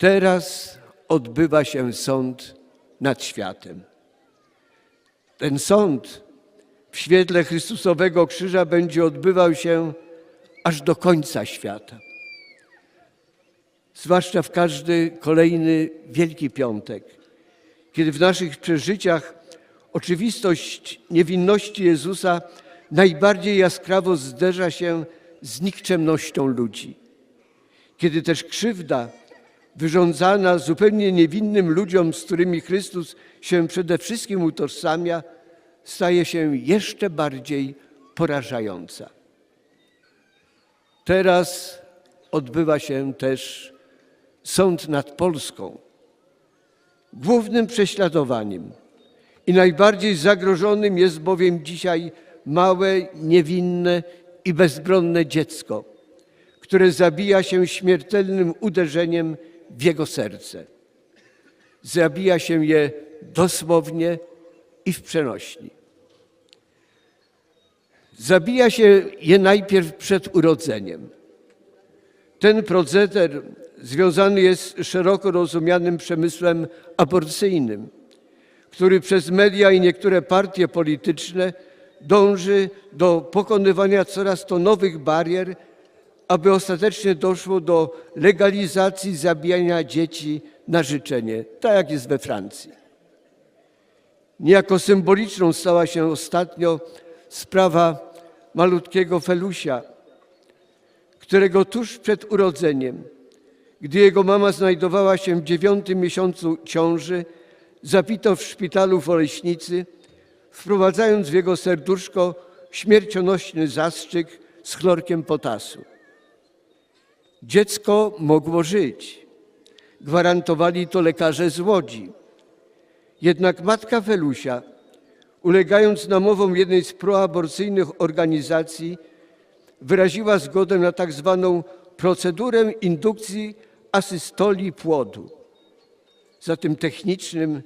Teraz odbywa się sąd nad światem. Ten sąd w świetle Chrystusowego Krzyża będzie odbywał się aż do końca świata. Zwłaszcza w każdy kolejny Wielki Piątek, kiedy w naszych przeżyciach oczywistość niewinności Jezusa najbardziej jaskrawo zderza się z nikczemnością ludzi. Kiedy też krzywda wyrządzana zupełnie niewinnym ludziom, z którymi Chrystus się przede wszystkim utożsamia, staje się jeszcze bardziej porażająca. Teraz odbywa się też sąd nad Polską. Głównym prześladowaniem i najbardziej zagrożonym jest bowiem dzisiaj małe, niewinne i bezbronne dziecko, które zabija się śmiertelnym uderzeniem w jego serce. Zabija się je dosłownie i w przenośni. Zabija się je najpierw przed urodzeniem. Ten proceder związany jest z szeroko rozumianym przemysłem aborcyjnym, który przez media i niektóre partie polityczne dąży do pokonywania coraz to nowych barier, aby ostatecznie doszło do legalizacji zabijania dzieci na życzenie, tak jak jest we Francji. Niejako symboliczną stała się ostatnio sprawa malutkiego Felusia, którego tuż przed urodzeniem, gdy jego mama znajdowała się w dziewiątym miesiącu ciąży, zapito w szpitalu w Oleśnicy, wprowadzając w jego serduszko śmiercionośny zastrzyk z chlorkiem potasu. Dziecko mogło żyć. Gwarantowali to lekarze z Łodzi. Jednak matka Felusia, ulegając namowom jednej z proaborcyjnych organizacji, wyraziła zgodę na tak zwaną procedurę indukcji asystolii płodu. Za tym technicznym,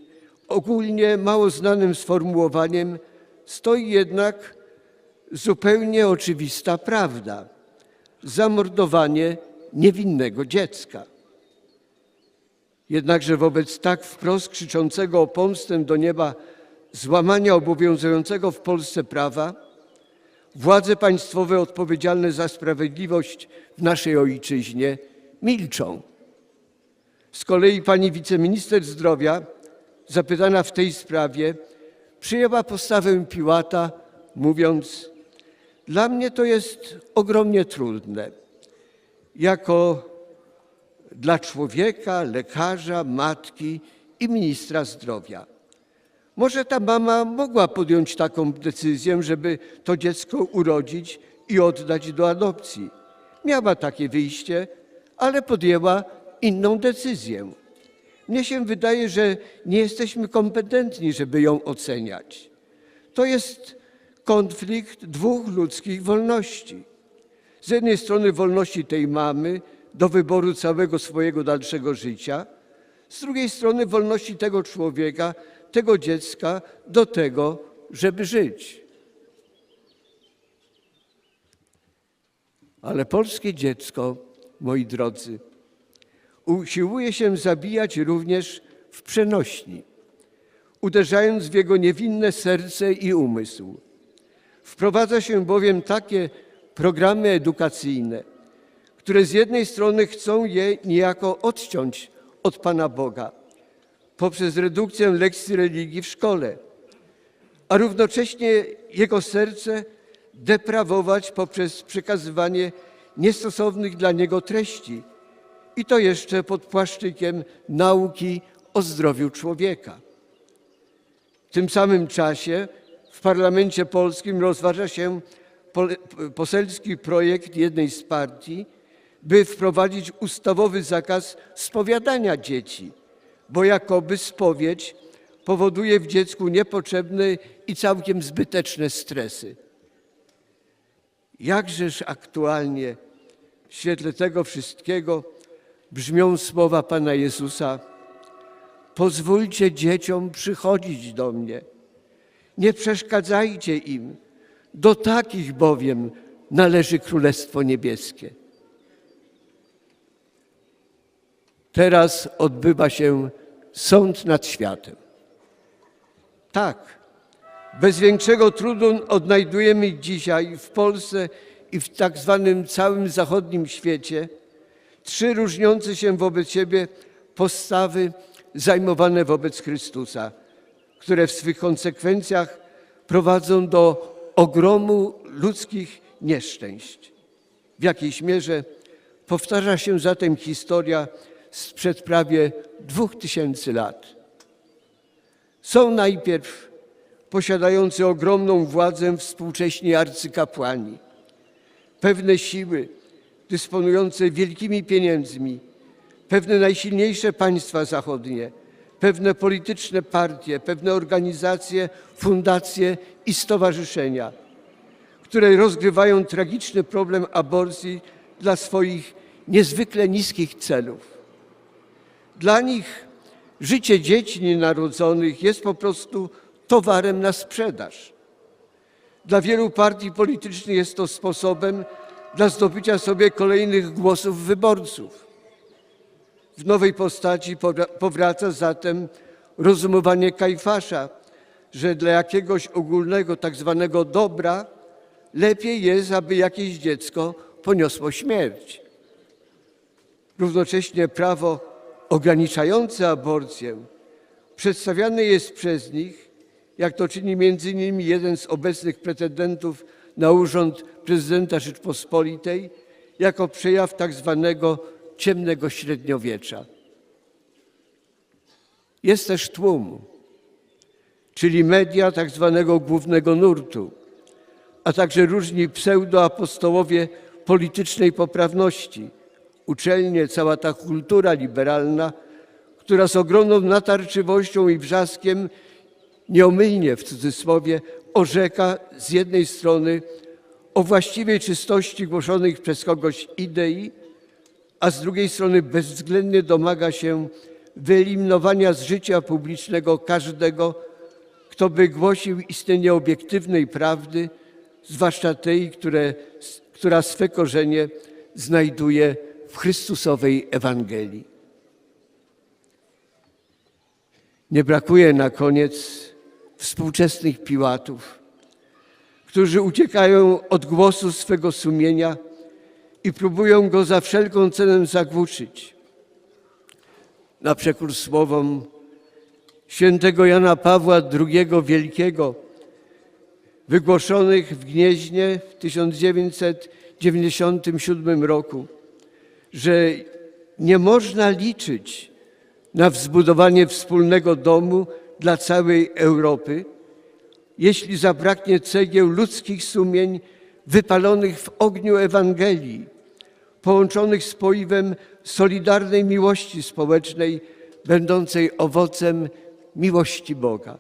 ogólnie mało znanym sformułowaniem stoi jednak zupełnie oczywista prawda zamordowanie niewinnego dziecka. Jednakże wobec tak wprost krzyczącego o pomstę do nieba złamania obowiązującego w Polsce prawa, władze państwowe odpowiedzialne za sprawiedliwość w naszej ojczyźnie milczą. Z kolei pani wiceminister zdrowia, zapytana w tej sprawie, przyjęła postawę Piłata, mówiąc: Dla mnie to jest ogromnie trudne. Jako dla człowieka, lekarza, matki i ministra zdrowia. Może ta mama mogła podjąć taką decyzję, żeby to dziecko urodzić i oddać do adopcji. Miała takie wyjście, ale podjęła inną decyzję. Mnie się wydaje, że nie jesteśmy kompetentni, żeby ją oceniać. To jest konflikt dwóch ludzkich wolności. Z jednej strony wolności tej mamy do wyboru całego swojego dalszego życia, z drugiej strony wolności tego człowieka, tego dziecka do tego, żeby żyć. Ale polskie dziecko, moi drodzy, usiłuje się zabijać również w przenośni, uderzając w jego niewinne serce i umysł. Wprowadza się bowiem takie programy edukacyjne, które z jednej strony chcą je niejako odciąć od Pana Boga poprzez redukcję lekcji religii w szkole, a równocześnie jego serce deprawować poprzez przekazywanie niestosownych dla niego treści i to jeszcze pod płaszczykiem nauki o zdrowiu człowieka. W tym samym czasie w parlamencie polskim rozważa się poselski projekt jednej z partii, by wprowadzić ustawowy zakaz spowiadania dzieci, bo jakoby spowiedź powoduje w dziecku niepotrzebne i całkiem zbyteczne stresy. Jakżeż aktualnie w świetle tego wszystkiego brzmią słowa Pana Jezusa: Pozwólcie dzieciom przychodzić do mnie, nie przeszkadzajcie im, do takich bowiem należy Królestwo Niebieskie. Teraz odbywa się sąd nad światem. Tak, bez większego trudu odnajdujemy dzisiaj w Polsce i w tak zwanym całym zachodnim świecie trzy różniące się wobec siebie postawy zajmowane wobec Chrystusa, które w swych konsekwencjach prowadzą do ogromu ludzkich nieszczęść. W jakiejś mierze powtarza się zatem historia sprzed prawie dwóch tysięcy lat. Są najpierw posiadający ogromną władzę współcześni arcykapłani, pewne siły dysponujące wielkimi pieniędzmi, pewne najsilniejsze państwa zachodnie, pewne polityczne partie, pewne organizacje, fundacje i stowarzyszenia, które rozgrywają tragiczny problem aborcji dla swoich niezwykle niskich celów. Dla nich życie dzieci nienarodzonych jest po prostu towarem na sprzedaż. Dla wielu partii politycznych jest to sposobem dla zdobycia sobie kolejnych głosów wyborców. W nowej postaci powra- powraca zatem rozumowanie Kajfasza, że dla jakiegoś ogólnego tak zwanego dobra lepiej jest, aby jakieś dziecko poniosło śmierć. Równocześnie prawo ograniczające aborcję przedstawiane jest przez nich, jak to czyni między innymi jeden z obecnych pretendentów na urząd prezydenta Rzeczpospolitej, jako przejaw tak zwanego ciemnego średniowiecza. Jest też tłum, czyli media tak zwanego głównego nurtu, a także różni pseudoapostołowie politycznej poprawności, uczelnie, cała ta kultura liberalna, która z ogromną natarczywością i wrzaskiem nieomylnie w cudzysłowie orzeka z jednej strony o właściwej czystości głoszonych przez kogoś idei, a z drugiej strony bezwzględnie domaga się wyeliminowania z życia publicznego każdego, kto by głosił istnienie obiektywnej prawdy, zwłaszcza tej, które, która swe korzenie znajduje w Chrystusowej Ewangelii. Nie brakuje na koniec współczesnych piłatów, którzy uciekają od głosu swego sumienia i próbują go za wszelką cenę zagłuszyć. Na przekór słowom świętego Jana Pawła II Wielkiego, wygłoszonych w Gnieźnie w 1997 roku, że nie można liczyć na wzbudowanie wspólnego domu dla całej Europy, jeśli zabraknie cegieł ludzkich sumień wypalonych w ogniu Ewangelii, połączonych z poiwem solidarnej miłości społecznej, będącej owocem miłości Boga.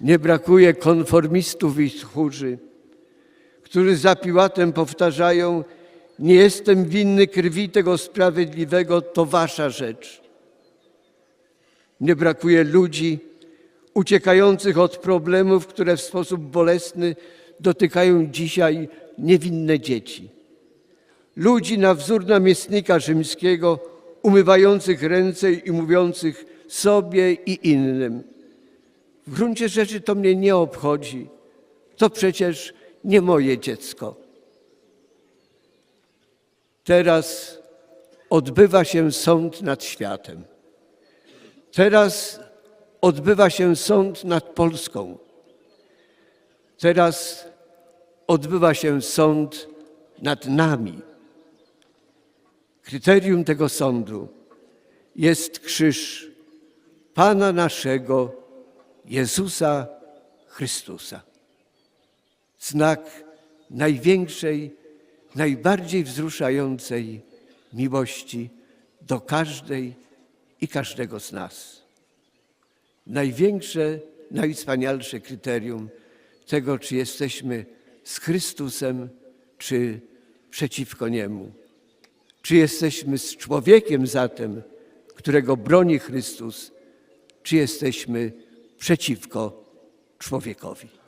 Nie brakuje konformistów i tchórzy, którzy za Piłatem powtarzają: Nie jestem winny krwi tego sprawiedliwego, to wasza rzecz. Nie brakuje ludzi uciekających od problemów, które w sposób bolesny dotykają dzisiaj niewinne dzieci. Ludzi na wzór namiestnika rzymskiego, umywających ręce i mówiących sobie i innym: W gruncie rzeczy to mnie nie obchodzi, to przecież nie moje dziecko. Teraz odbywa się sąd nad światem. Teraz odbywa się sąd nad Polską. Teraz odbywa się sąd nad nami. Kryterium tego sądu jest krzyż Pana naszego Jezusa Chrystusa. Znak największej, najbardziej wzruszającej miłości do każdej i każdego z nas. Największe, najwspanialsze kryterium tego, czy jesteśmy z Chrystusem, czy przeciwko Niemu. Czy jesteśmy z człowiekiem zatem, którego broni Chrystus, czy jesteśmy przeciwko człowiekowi.